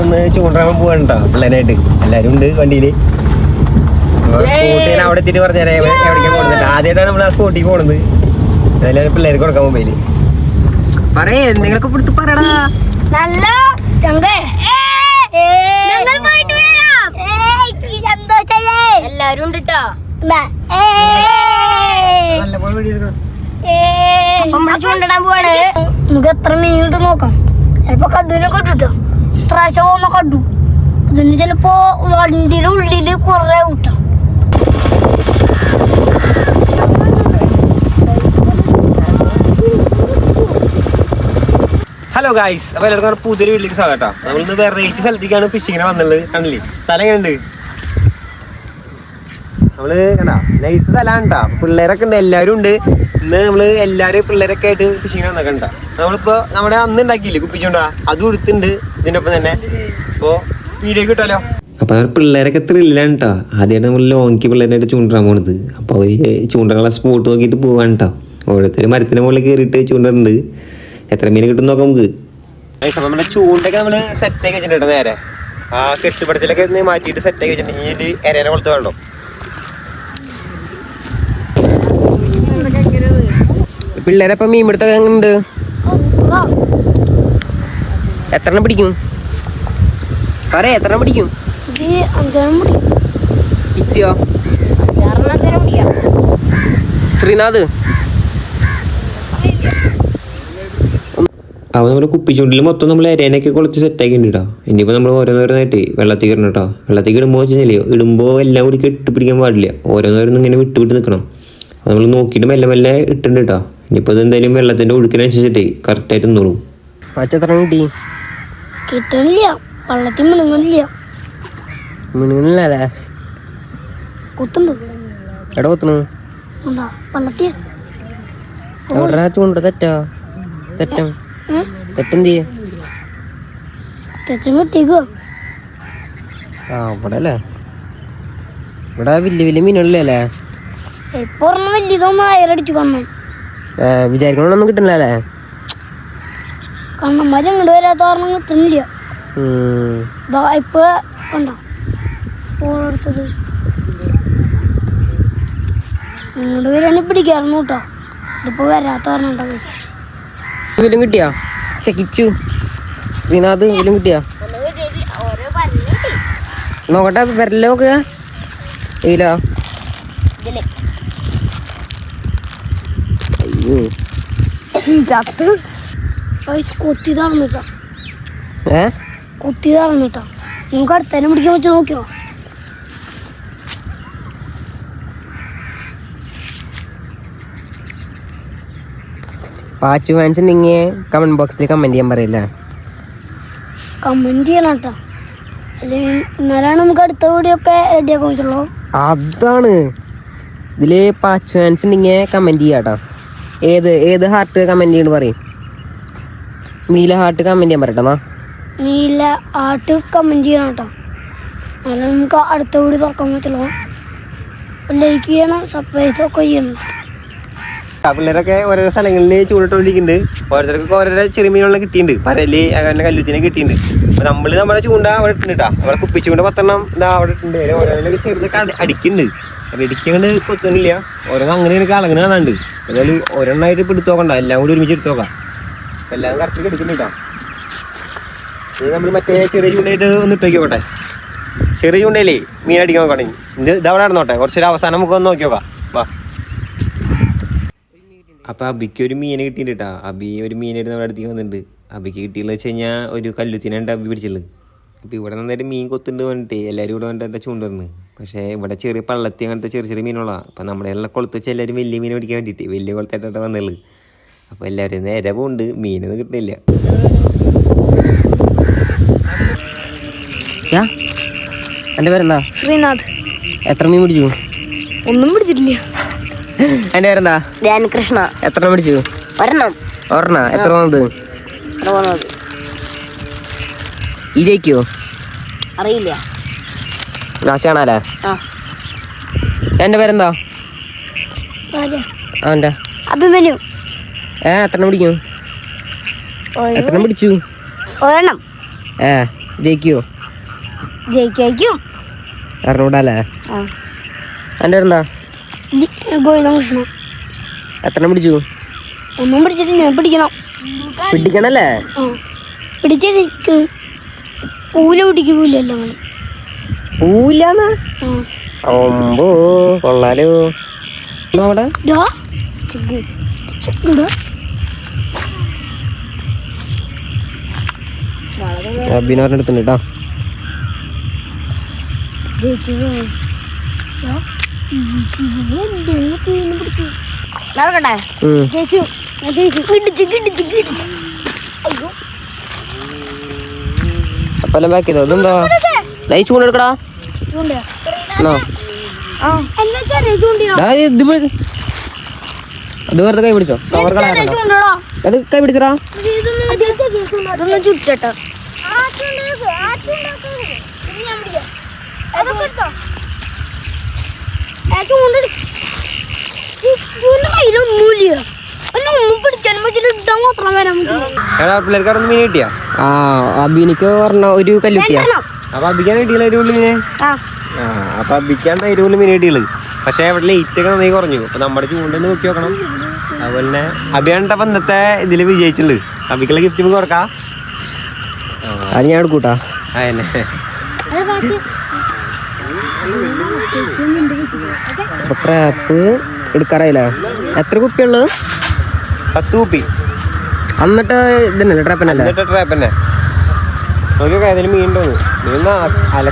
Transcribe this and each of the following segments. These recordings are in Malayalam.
ഇന്ന് ചൂണ്ടാൻ പോവാണ് പിള്ളേരായിട്ട്. എല്ലാരും ഉണ്ട് വണ്ടിയിൽ. സ്കൂട്ടിന് അവിടെ എത്തിയിട്ട് പറഞ്ഞാൽ എവിടേക്കാണ് പോകുന്നത് ആദ്യമായിട്ടാണ് നമ്മൾ ആ സ്കൂട്ടി പോണത്. അതിലാണ് പിള്ളേർക്ക് കൊടുക്കാൻ മൊബൈൽ. പറയേ നിങ്ങൾക്ക് പിടുത്ത് പറയടാ. നല്ല എല്ലാരും ഉണ്ട് കേട്ടോ നമ്മൾ ചൂണ്ടിടാൻ പോവാണ്. നമുക്ക് എത്ര മീൻ കിട്ടും നോക്കാം. ചിലപ്പോ കടുവിനെ കിട്ടുട്ടോ ഇപ്രാവശ്യം ഒന്ന് കണ്ടു. അതിന് ചിലപ്പോ വണ്ടിയുടെ ഉള്ളിൽ കുറെ കിട്ടും ഹലോ ഗായ്സ് അപ്പൊ എല്ലാവർക്കും പുതിയൊരു വീട്ടിലേക്ക് സ്വാഗതം. നമ്മൾ ഇന്ന് വെറൈറ്റി സ്ഥലത്തേക്കാണ് ഫിഷിങ്ങിന് വന്നുള്ളത് കണ്ടില്ലേ? സ്ഥലം എങ്ങനെയുണ്ട്? നമ്മൾ കണ്ടാ? നൈസ് സ്ഥലമാണ് കേട്ടോ. പിള്ളേരൊക്കെ ഉണ്ട്. എല്ലാവരും ഉണ്ട്. ഇന്ന് നമ്മൾ എല്ലാവരും പിള്ളേരൊക്കെ ആയിട്ട് ഫിഷിങ്ങിന് വന്നേക്കണ്ട നമ്മളിപ്പോ നമ്മുടെ അന്ന് ഉണ്ടാക്കിയില്ലേ? കുപ്പിച്ചുണ്ടാ? അതും എടുത്തിട്ടുണ്ട്. ഇതിന്റെ ഒപ്പം തന്നെ ഇപ്പോ വീഡിയോ കിട്ടാലോ അപ്പൊ പിള്ളേരൊക്കെ ത്രില്ലാണ് കേട്ടോ ആദ്യമായിട്ട് നമ്മൾ ലോങ്ങിക്ക് പിള്ളേരായിട്ട് ചൂണ്ടാൻ പോണത്. അപ്പൊ അവർ ചൂണ്ടകളെ സ്പോട്ട് നോക്കിയിട്ട് പോവാണ് കേട്ടോ ഓരോരുത്തർ മരത്തിന് മുകളിൽ കയറിയിട്ട് ചൂണ്ടുന്നുണ്ട് എത്ര മീൻ കിട്ടും നോക്കാം നമുക്ക്. നമ്മുടെ ചൂണ്ടൊക്കെ നമ്മൾ സെറ്റ് ആക്കി വെച്ചിട്ടുണ്ട് നേരെ. ആ കെട്ടിപ്പടത്തിലൊക്കെ ഒന്ന് മാറ്റിയിട്ട് സെറ്റ് ആക്കി വെച്ചിട്ടുണ്ട്. ഇനി എരേനെ കൊളുത്ത് വേണ്ടോ? പിള്ളേരപ്പം മീൻ പിടുത്തൊക്കെ ഉണ്ട് എത്ര എണ്ണം പിടിക്കും? പറയേ എത്ര എണ്ണം പിടിക്കും കിച്ചിയോ? ശ്രീനാഥ്. അപ്പോൾ നമ്മൾ കുപ്പിച്ചുണ്ടിൽ മൊത്തം നമ്മൾ എരേനൊക്കെ കുളച്ച് സെറ്റ് ആക്കിയിട്ടുണ്ട് കേട്ടോ ഇനിയിപ്പോൾ നമ്മൾ ഓരോന്നോരോന്നായിട്ട് വെള്ളത്തിൽ ഇടണം കേട്ടോ വെള്ളത്തിൽ ഇടുമ്പോൾ വെച്ചാൽ ഇടുമ്പോൾ എല്ലാം കൂടി കെട്ടിപ്പിടിക്കാൻ പാടില്ല. ഓരോന്നോരോന്നും ഇങ്ങനെ വിട്ട് വിട്ട് നിൽക്കണം അപ്പോൾ നമ്മൾ നോക്കിയിട്ട് മെല്ലെ മെല്ലെ ഇട്ടുണ്ട് കേട്ടോ ഇനിയിപ്പോൾ ഇത് എന്തായാലും വെള്ളത്തിന്റെ ഒഴുക്കിനനുസരിച്ചിട്ട് കറക്റ്റായിട്ട് നിന്നോളൂ. കിട്ടി? കിട്ടണില്ല. വള്ളത്തിൽ മിണുങ്ങണില്ല. മിണുങ്ങനല്ലേ കുത്തുണ്ട് എവിടെ കൊത്തണു ഉണ്ടാ? വള്ളത്തിൽ എവിടെ ചൂണ്ട തെറ്റോ? തെറ്റം? തെറ്റെന്ത് ചെയ്യേ? തെച്ചം കിട്ടിയേക്കോ ആ ഇവിടെ അല്ലേ ഇവിടെ വലിയ വലിയ മീനുകളിലേ അല്ലേ ഇപ്പൊ വലിയതൊന്നും അയറടിച്ചു കൊന്നു. വിചാരിക്കണൊന്നും കണ്ണന്മാര് അങ്ങോട്ട് വരാത്ത കാരണം കിട്ടുന്നില്ല ഇപ്പൊ കണ്ട? ഓരോരുത്തത് ഇങ്ങോട്ട് വരാണ് പിടിക്കാറുന്നു കേട്ടോ ഇതിപ്പോ വരാത്ത കാരണം കിട്ടിയാ? ചക്കിച്ചു ശ്രീനാഥ് ഇതിലും കിട്ടിയാ? നോക്കട്ടെ വരല്ലോ ഇതിലോ. അയ്യോ. ചത്ത്. കൊത്തി തറന്നിട്ടോ ഏ? കൊത്തി തറന്നിട്ടോ നമുക്ക് അടുത്തേനെ പിടിക്കാൻ പറ്റുമോ നോക്കിയോ? പാച്ചു ഫാൻസ് നിങ്ങൾ കമന്റ് ബോക്സിൽ കമന്റ് ചെയ്യാൻ പറയില്ല? കമന്റ് ചെയ്യണം കേട്ടോ. അല്ലെങ്കിൽ എന്നാലാണ് നമുക്ക് അടുത്ത വീഡിയോ ഒക്കെ റെഡിയാക്കാൻ പറ്റുള്ളൂ. അതാണ്. ഇതിൽ പാച്ചു ഫാൻസ് ഉണ്ടെങ്കിൽ കമന്റ് ചെയ്യാട്ടോ ഏത് ഏത് ഹാർട്ട് കമന്റ് ചെയ്യണ പറയും. നീല ഹാർട്ട് കമന്റ് ചെയ്യാൻ പറയട്ടെ നീല ഹാർട്ട് കമന്റ് ചെയ്യണം കേട്ടോ. എന്നാലും നമുക്ക് അടുത്ത വീട് തുറക്കാൻ പറ്റുള്ളൂ. ലൈക്ക് ചെയ്യണം സബ്സ്ക്രൈബ് ഒക്കെ ചെയ്യണം. ആ പിള്ളേരൊക്കെ ഓരോ സ്ഥലങ്ങളിൽ ചൂണ്ടിട്ടോണ്ടിരിക്കുന്നുണ്ട് ഓരോരുത്തർക്ക് ഓരോരോ ചെറിയ മീനുകളെ കിട്ടിയിട്ടുണ്ട്. പരൽ അങ്ങനെ കല്ലുത്തിനെ കിട്ടിയിട്ടുണ്ട്. അപ്പൊ നമ്മൾ നമ്മുടെ ചൂണ്ട അവിടെ ഇട്ടുണ്ട് കേട്ടോ അവിടെ കുപ്പിച്ചുകൊണ്ട് പത്തെണ്ണം ഇതാ അവിടെ ഇട്ടുണ്ട് ചെറുത് ചെറുതൊക്കെ അടി- അടിക്കുന്നുണ്ട്. അപ്പൊ ഇടിക്കുന്നുണ്ട് കൊത്തൊന്നുമില്ല. ഓരോന്ന് അങ്ങനെ എനിക്ക് കളങ്ങനെ കാണാണ്ട്. ഏതായാലും ഒരെണ്ണമായിട്ട് ഇപ്പൊ എടുത്തു നോക്കണ്ട. എല്ലാം കൂടി ഒരുമിച്ച് എടുത്തു നോക്കാം. അപ്പൊ എല്ലാം കറക്റ്റ് എടുക്കുന്നുണ്ടോ ഇത് നമ്മൾ മറ്റേ ചെറിയ ചൂണ്ടയിട്ട് ഒന്ന് ഇട്ടേക്ക് നോക്കട്ടെ. ചെറിയ ചൂണ്ടയിലേ മീൻ അടിക്കാൻ നോക്കണേ. ഇത് ഇതവിടെ നടന്നോട്ടെ. കുറച്ചൊരു അവസാനം നമുക്ക് ഒന്ന് നോക്കി നോക്കാം. വാ. അപ്പൊ അബിക്ക് ഒരു മീനെ കിട്ടിയിട്ടുണ്ട് കേട്ടോ. അബി ഒരു മീനായിട്ട് നമ്മുടെ അടുത്തേക്ക് വന്നിട്ടുണ്ട്. അബിക്ക് കിട്ടിയെന്ന് വെച്ച് കഴിഞ്ഞാൽ ഒരു കല്ലുത്തിനാണ് അബി പിടിച്ചുള്ളത് അപ്പൊ ഇവിടെ നന്നായിട്ട് മീൻ കൊത്തുണ്ട് വന്നിട്ട് എല്ലാവരും ഇവിടെ വന്നിട്ട് ചൂണ്ടുന്നു പക്ഷേ ഇവിടെ ചെറിയ പള്ളത്തി അങ്ങനത്തെ ചെറിയ ചെറിയ മീനുകളാണ് അപ്പൊ നമ്മുടെ എല്ലാം കൊളുത്ത് വെച്ച് എല്ലാവരും വലിയ മീൻ പിടിക്കാൻ വേണ്ടിയിട്ട് വലിയ കുളത്തായിട്ടാണ് വന്നുള്ളത് അപ്പൊ എല്ലാവരും നേരെ പോകുന്നുണ്ട് മീനൊന്നും കിട്ടുന്നില്ല യാ? എന്റെ പേരെന്താ? ശ്രീനാഥ്. എത്ര മീൻ പിടിച്ചു? ഒന്നും പിടിച്ചിട്ടില്ല. എന്റെ പേരെന്താ? ധ്യാനകൃഷ്ണ. എത്ര പിടിച്ചു? ഒരെണ്ണം. ഒരെണ്ണ. എത്ര വന്നത് ഈ ജയിക്കോ അറിയില്ല. നാശാണല്ലേ എന്റെ എന്റെ പേരെന്താ അഭിമന്യു. ഏ എത്ര പിടിക്കും? എത്ര പിടിച്ചു? ഒരെണ്ണം. ഏ ജയിക്കുവോ? ജയിക്കും അറിഞ്ഞൂടാല്ലേ എന്റെ എന്താ ഗോവിന്ദ കൃഷ്ണ എത്ര പിടിച്ചു? ഒന്നും പിടിച്ചിട്ട് ഞാൻ പിടിക്കണം. പിടിക്കണല്ലേ? പിടിച്ചിട്ട് പൂല പിടിക്കും പൂലല്ലോ കളി പൂലാന്ന്? ഒമ്പോ കൊള്ളാലോ. നോടെ ചൂണ്ടയോ? എന്നാ ആ. എന്നാ ചെറിയ ചൂണ്ടയോ? ദാ ഇത് പിടി- അത് വെറുതെ കൈ പിടിച്ചോ? അത് കൈ പിടിച്ചടാ. ചുറ്റട്ടോ. അഭിനിക്ക് പറഞ്ഞ ഒരു കല്ലുത്തിയാ അപ്പൊ അബിക്കാൻ കിട്ടിയില്ല അതിന്റെ മീനെ? ആ. ആ അപ്പൊ അബിക്കാണ്ട് അതിന്റെ ഉള്ളിൽ മീൻ കിട്ടിയുള്ളത് പക്ഷെ അവിടെ ലൈറ്റ് ഒക്കെ നന്നായി കുറഞ്ഞു. അപ്പൊ നമ്മുടെ ചൂണ്ടൊന്ന് നോക്കി നോക്കണം അതുപോലെ തന്നെ അബിയാണ് അപ്പൊ ഇന്നത്തെ ഇതിൽ വിജയിച്ചുള്ളത് അബിക്കുള്ള ഗിഫ്റ്റ് കൊടുക്കാം. അത് ഞാൻ എടുക്കൂട്ടാ ട്രാപ്പ് എടുക്കാറായില്ല? എത്ര കുപ്പിയുള്ളു? പത്ത് കുപ്പി. എന്നിട്ട് ഇതന്നല്ലേ ട്രാപ്പനല്ലേ? ട്രാപ്പന്നെ. നോക്കിയൊക്കെ മീൻ ഉണ്ടോ? മീൻ അല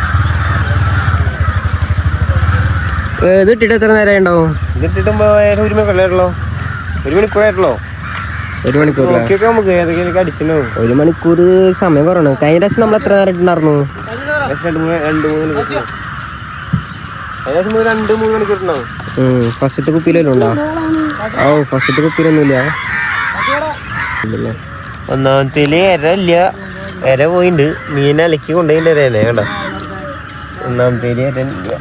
ഇത് ഇട്ടിട്ട് എത്ര നേരം ഉണ്ടാവും? ഇതിട്ടിട്ടുമ്പോ ഒരു മണിക്കൂറായിട്ടുള്ളോ ഒരു മണിക്കൂറായിട്ടുള്ളൂ. ഒരു മണിക്കൂർ നമുക്ക് ഒരു മണിക്കൂർ സമയം കുറവാണ്. കഴിഞ്ഞ പ്രാവശ്യം നമ്മൾ എത്ര നേരം ഉണ്ടായിരുന്നു ഫസ്റ്റത്തെ കുപ്പിയിലും ഉണ്ടോ? ഓ ഫസ്റ്റത്തെ കുപ്പിയിലൊന്നുമില്ല. ഒന്നാമത്തേൽ എര ഇല്ല. എര പോയിണ്ട്. മീൻ അലക്കി കൊണ്ടുപോയിണ്ട് എരേനെ കണ്ടോ? ഒന്നാമത്തേൽ എര ഇല്ല.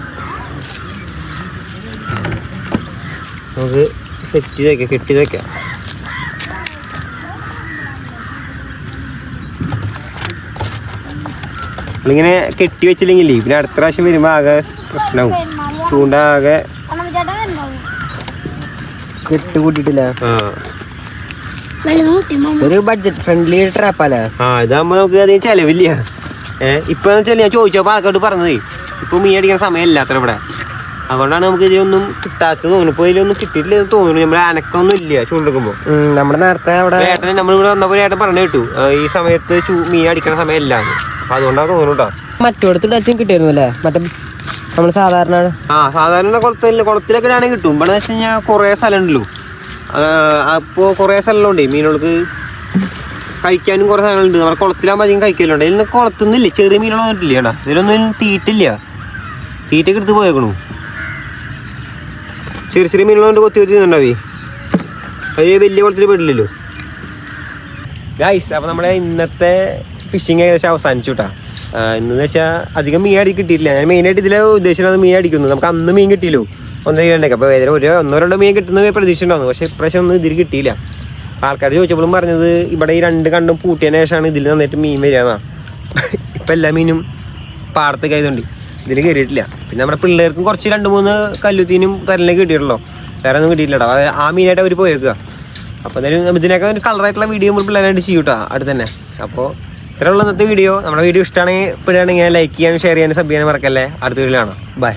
നമുക്ക് സെറ്റ് ചെയ്തേക്കാം കെട്ടി വെക്കാം. നമ്മളിങ്ങനെ കെട്ടി വെച്ചില്ലെങ്കിലേ പിന്നെ അടുത്ത പ്രാവശ്യം വരുമ്പോൾ ആകെ പ്രശ്നവും. ചൂണ്ട ആകെ കെട്ട് കൂട്ടിയിട്ടില്ല ആ. വെള്ളം കൂട്ടി മാമ ഒരു ബഡ്ജറ്റ് ഫ്രണ്ട്ലി ട്രാപ്പല്ലേ ആ ഇതാകുമ്പോൾ നമുക്ക് അധികം ചെലവില്ല. ഏഹ് ഇപ്പൊ വെച്ചാൽ ഞാൻ ചോദിച്ചപ്പോൾ ആൾക്കാരോട് പറഞ്ഞതേ ഇപ്പൊ മീൻ അടിക്കാൻ സമയമില്ല അത്ര ഇവിടെ. അതുകൊണ്ടാണ് നമുക്ക് ഇതിലൊന്നും കിട്ടാത്തത് തോന്നുന്നു. ഇപ്പൊ ഇതിലൊന്നും കിട്ടിയിട്ടില്ല എന്ന് തോന്നുന്നു. നമ്മുടെ അനക്കൊന്നും ഇല്ല ചൂണ്ടെടുക്കുമ്പോ നമ്മുടെ നേരത്തെ അവിടെ ഏട്ടനെ നമ്മളിവിടെ വന്നപ്പോൾ ഏട്ടൻ പറഞ്ഞു കേട്ടു ഈ സമയത്ത് മീൻ അടിക്കണ സമയമല്ല അപ്പൊ അതുകൊണ്ടാണ് തോന്നുന്നു കേട്ടോ മറ്റോടത്ത് ടച്ചും കിട്ടിയിരുന്നല്ലേ? മറ്റേ നമ്മൾ സാധാരണ ആ സാധാരണ കുളത്തിൽ കുളത്തിലൊക്കെ ആണെങ്കിൽ കിട്ടും. ഇവിടെ വെച്ച് കഴിഞ്ഞാൽ കുറേ സ്ഥലം ഉണ്ടല്ലോ അപ്പോൾ കുറേ സ്ഥലമുണ്ട് മീനുകൾക്ക് കഴിക്കാനും കുറേ സ്ഥലങ്ങളുണ്ട്. നമ്മുടെ കുളത്തിലാകുമ്പോൾ അധികം കഴിക്കലുണ്ട്. ഇതിൽ കുളത്തുന്നില്ല. ചെറിയ മീനുകളൊന്നും ഇട്ടില്ല കേട്ടോ. ഇതിലൊന്നും തീറ്റില്ല. തീറ്റൊക്കെ എടുത്ത് പോയേക്കണു. ചെറിയ ചെറിയ മീനുകളുണ്ട് കൊത്തി കൊത്തി തിന്നുണ്ടാവേ അത് വലിയ കുളത്തിൽ പെടില്ലല്ലോ. ഗൈസ് അപ്പോൾ നമ്മുടെ ഇന്നത്തെ ഫിഷിങ് ഏകദേശം അവസാനിച്ചു കേട്ടാ എന്ന് വെച്ചാൽ അധികം മീൻ അടി കിട്ടിയിട്ടില്ല. ഞാൻ മെയിനായിട്ട് ഇതിലെ ഉദ്ദേശിച്ചത് മീൻ അടിക്കുന്നു. നമുക്ക് അന്ന് മീൻ കിട്ടിയല്ലോ. ഒന്നര കിലോണ്ടൊക്കെ അപ്പോൾ ഏതൊരു ഒരു ഒന്നോ രണ്ടോ മീൻ കിട്ടുന്ന പ്രതീക്ഷ ഉണ്ടായിരുന്നു. പക്ഷേ ഇപ്രാവശ്യം ഒന്നും ഇതിൽ കിട്ടിയില്ല. ആൾക്കാർ ചോദിച്ചപ്പോഴും പറഞ്ഞത് ഇവിടെ ഈ രണ്ട് കണ്ടും പൂട്ടിയതിന് ശേഷമാണ് ഇതിൽ നന്നായിട്ട് മീൻ വരികയെന്നാ ഇപ്പം എല്ലാ മീനും പാടത്തേക്ക് ആയതുകൊണ്ട് ഇതിൽ കയറിയിട്ടില്ല. പിന്നെ നമ്മുടെ പിള്ളേർക്കും കുറച്ച് രണ്ട് മൂന്ന് കല്ലുത്തീനും കരലിനൊക്കെ കിട്ടിയിട്ടുള്ളൂ. വേറെ ഒന്നും കിട്ടിയിട്ടില്ല ആ മീനായിട്ട് അവർ പോയേക്കുക. അപ്പോൾ എന്തായാലും ഇതിനൊക്കെ ഒരു കളറായിട്ടുള്ള വീഡിയോ നമ്മൾ പിള്ളേരായിട്ട് ചെയ്യൂട്ടാ. അടുത്തന്നെ. അടുത്ത് തന്നെ അപ്പോൾ ഇത്രയുള്ള ഇന്നത്തെ വീഡിയോ നമ്മുടെ വീഡിയോ ഇഷ്ടമാണെങ്കിൽ ഇപ്പോഴാണെങ്കിൽ ലൈക്ക് ചെയ്യാനും ഷെയർ ചെയ്യാനും സബ് ചെയ്യാനും മറക്കല്ലേ. അടുത്ത വീഡിയോ കാണാം. ബൈ